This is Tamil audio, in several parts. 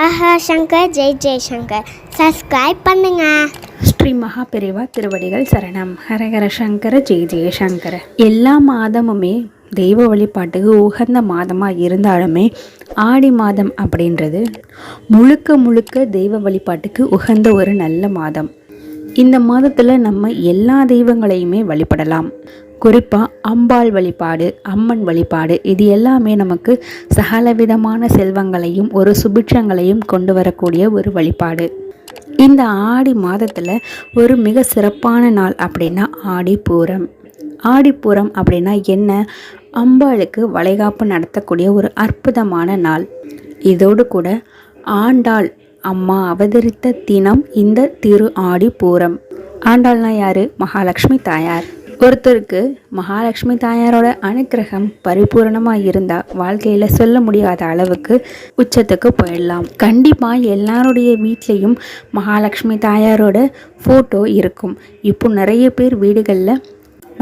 ஆஹா சங்கர். ஜெய் ஜெய்சங்கர் சப்ஸ்கிரைப் பண்ணுங்க. ஸ்ரீ மகாபெரிவா திருவடிகள் சரணம். ஹரஹர சங்கர. ஜெய ஜெயசங்கர எல்லா மாதமுமே தெய்வ வழிபாட்டுக்கு உகந்த மாதமாக இருந்தாலுமே ஆடி மாதம் அப்படின்றது முழுக்க முழுக்க தெய்வ வழிபாட்டுக்கு உகந்த ஒரு நல்ல மாதம். இந்த மாதத்தில் நம்ம எல்லா தெய்வங்களையுமே வழிபடலாம். குறிப்பாக அம்பாள் வழிபாடு அம்மன் வழிபாடு இது எல்லாமே நமக்கு சகலவிதமான செல்வங்களையும் ஒரு சுபிட்சங்களையும் கொண்டு வரக்கூடிய ஒரு வழிபாடு. இந்த ஆடி மாதத்தில் ஒரு மிக சிறப்பான நாள் அப்படின்னா ஆடிப்பூரம். ஆடிப்பூரம் அப்படின்னா என்ன? அம்பாளுக்கு வளைகாப்பு நடத்தக்கூடிய ஒரு அற்புதமான நாள். இதோடு கூட ஆண்டாள் அம்மா அவதரித்த தினம் இந்த திரு ஆடிப்பூரம். ஆண்டாள்னா யாரு? மகாலட்சுமி தாயார். ஒருத்தருக்கு மகாலட்சுமி தாயாரோட அனுக்கிரகம் பரிபூரணமாக இருந்தால் வாழ்க்கையில் சொல்ல முடியாத அளவுக்கு உச்சத்துக்கு போயிடலாம். கண்டிப்பாக எல்லாருடைய வீட்லேயும் மகாலட்சுமி தாயாரோட ஃபோட்டோ இருக்கும். இப்போ நிறைய பேர் வீடுகளில்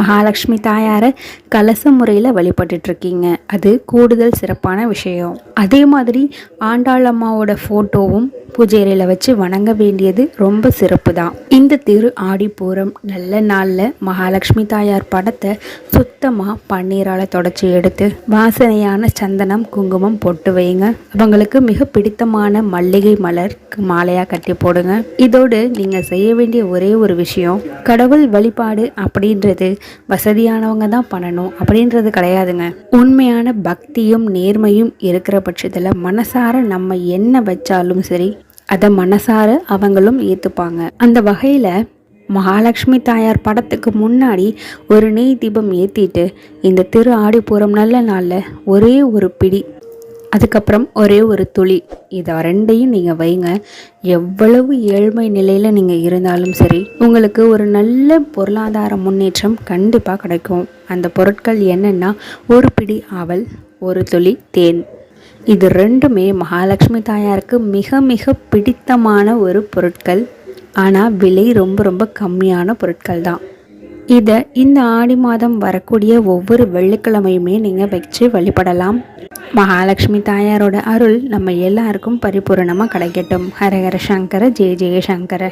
மகாலட்சுமி தாயாரை கலச முறையில் வழிபட்டுட்ருக்கீங்க. அது கூடுதல் சிறப்பான விஷயம். அதே மாதிரி ஆண்டாள் அம்மாவோட ஃபோட்டோவும் பூஜை வச்சு வணங்க வேண்டியது ரொம்ப சிறப்பு தான் இந்த திரு ஆடிப்பூரம் நல்ல நாளில் மகாலட்சுமி தாயார் படத்தை சுத்தமாக பன்னீரால் தொடச்சி எடுத்து வாசனையான சந்தனம் குங்குமம் போட்டு வைங்க. அவங்களுக்கு மிக பிடித்தமான மல்லிகை மலர் மாலையாக கட்டி போடுங்க. இதோடு நீங்கள் செய்ய வேண்டிய ஒரே ஒரு விஷயம் கடவுள் வழிபாடு அப்படின்றது வசதியானவங்க தான் பண்ணணும் அப்படின்றது கிடையாதுங்க. உண்மையான பக்தியும் நேர்மையும் இருக்கிற பட்சத்தில் மனசார நம்ம என்ன வச்சாலும் சரி அதை மனசார அவங்களும் ஏற்றுப்பாங்க அந்த வகையில் மகாலட்சுமி தாயார் படத்துக்கு முன்னாடி ஒரு நெய் தீபம் ஏற்றிட்டு இந்த திரு ஆடிப்பூரம் நல்ல நாளில் ஒரே ஒரு பிடி அதுக்கப்புறம் ஒரே ஒரு துளி இதை ரெண்டையும் நீங்கள் வைங்க. எவ்வளவு ஏழ்மை நிலையில் நீங்கள் இருந்தாலும் சரி உங்களுக்கு ஒரு நல்ல பொருளாதார முன்னேற்றம் கண்டிப்பாக கிடைக்கும். அந்த பொருட்கள் என்னென்னா ஒரு பிடி அவல் ஒரு துளி தேன். இது ரெண்டுமே மகாலட்சுமி தாயாருக்கு மிக மிக பிடித்தமான ஒரு பொருட்கள். ஆனால் விலை ரொம்ப ரொம்ப கம்மியான பொருட்கள் தான். இதை இந்த ஆடி மாதம் வரக்கூடிய ஒவ்வொரு வெள்ளிக்கிழமையுமே நீங்கள் வச்சு வழிபடலாம். மகாலட்சுமி தாயாரோட அருள் நம்ம எல்லாருக்கும் பரிபூரணமாக கிடைக்கட்டும். ஹரஹர சங்கர ஜெய ஜெய சங்கர.